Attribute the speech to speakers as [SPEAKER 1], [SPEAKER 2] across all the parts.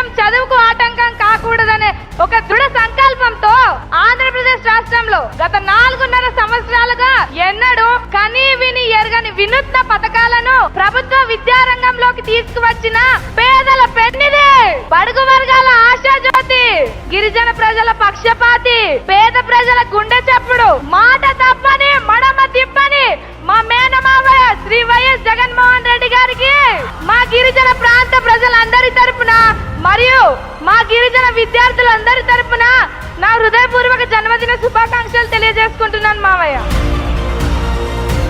[SPEAKER 1] కేవలం చదువుకు ఆటంకం కాకూడదనే ఒక దృఢ సంకల్పంతో ఆంధ్రప్రదేశ్ రాష్ట్రంలో గత నాలుగున్నర సంవత్సరాలుగా ఎన్నడూ కని విని ఎరగని వినూత్న పథకాలను ప్రభుత్వ విద్యారంగంలోకి తీసుకువచ్చిన పేదల పెన్నిదే! బడుగు వర్గాల ఆశాజ్యోతి గిరిజన ప్రజల పక్షపాతి పేద ప్రజల గుండె చప్పుడు మాట తప్పని మడమ తిప్పని మా మేనమావయ్య గిరిజన విద్యార్థులందరి తరపున నా హృదయపూర్వక జన్మదిన శుభాకాంక్షలు తెలియజేసుకుంటున్నాను మావయ్య.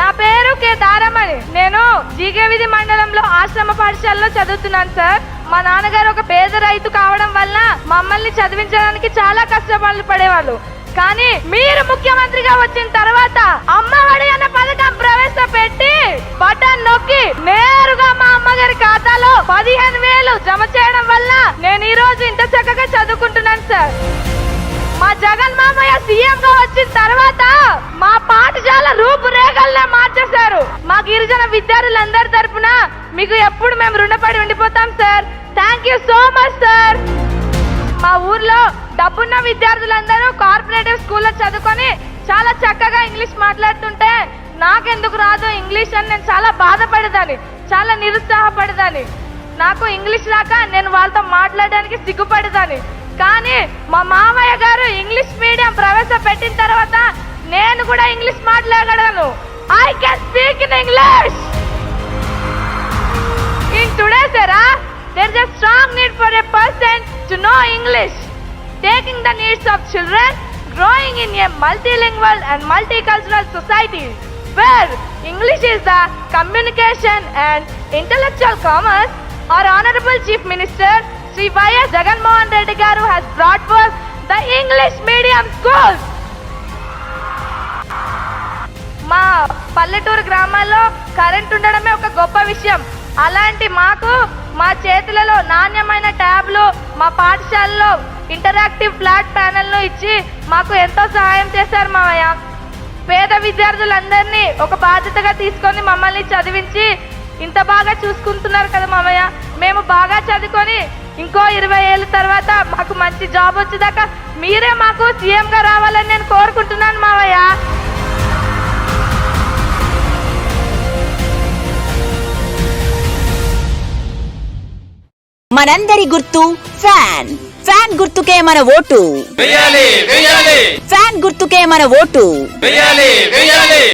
[SPEAKER 1] నా పేరు కే దారమణి. నేను జీకేవిధి మండలంలో ఆశ్రమ పాఠశాలలో చదువుతున్నాను సార్. మా నాన్నగారు ఒక పేద రైతు కావడం వల్ల మమ్మల్ని చదివించడానికి చాలా కష్టపడలు పడేవాళ్ళు. కానీ మీరు ముఖ్యమంత్రిగా వచ్చిన తర్వాత అమ్మఒడి అన్న పథకం ప్రవేశపెట్టి బటన్ నొక్కి నేరుగా మా అమ్మగారి ఖాతా పదిహేను జమ చేయడం వల్ల నేను ఈ రోజు ఇంత చక్కగా చదువుకుంటున్నాను సార్. మా జగన్ మామయ్య సీఎం గా వచ్చిన తర్వాత మా పాఠశాల రూపురేఖలనే మార్చేశారు. మా గిరిజన విద్యార్థులందరి తరపున మీకు ఎప్పుడు మేము రుణపడి ఉండిపోతాం sir. Thank you so much sir. మా ఊర్లో డబ్బున్న విద్యార్థులందరూ కార్పొరేటివ్ స్కూల్లో చదువుకొని చాలా చక్కగా ఇంగ్లీష్ మాట్లాడుతుంటే నాకెందుకు రాదు ఇంగ్లీష్ అని నేను చాలా బాధపడేదాన్ని చాలా నిరుత్సాహపడేదాన్ని. నాకు ఇంగ్లీష్ రాక నేను వాళ్ళతో మాట్లాడడానికి సిగ్గుపడతాను కానీ మా మామయ్య గారు ఇంగ్లీష్ మీడియం ప్రవేశపెట్టిన తర్వాత నేను కూడా ఇంగ్లీష్ మాట్లాడగలను. I can speak in English in today's era there is a strong need for a person to know English taking the needs of children growing in a multilingual and multicultural society where English is the communication and intellectual commerce Our Honorable Chief Minister Sri Y.S. Jaganmohan Reddy Reddy Garu has brought forth the English medium schools. మా పల్లెటూరు గ్రామాల్లో current ఉండడమే ఒక గొప్ప విషయం అలాంటి మాకు మా చేతులలో నాణ్యమైన ట్యాబ్లు మా పాఠశాలలో ఇంటరాక్టివ్ ఫ్లాట్ ప్యానెల్ను ఇచ్చి మాకు ఎంతో సహాయం చేశారు మామయ్య పేద విద్యార్థులందరినీ ఒక బాధ్యతగా తీసుకొని మమ్మల్ని చదివించి ఇంత బాగా చూసుకుంటున్నారు కదా మామయ్య. మేము బాగా చదువుకొని ఇంకో ఇరవై ఏళ్ళ తర్వాత మాకు మంచి జాబ్ వచ్చేదాకా మీరే మాకు సీఎంగా రావాలని నేను కోరుకుంటున్నాను మావయ్య
[SPEAKER 2] మనందరి గుర్తు ఫ్యాన్. ఫ్యాన్ గుర్తుకే మన ఓటు. ఫ్యాన్ గుర్తుకే మన ఓటు.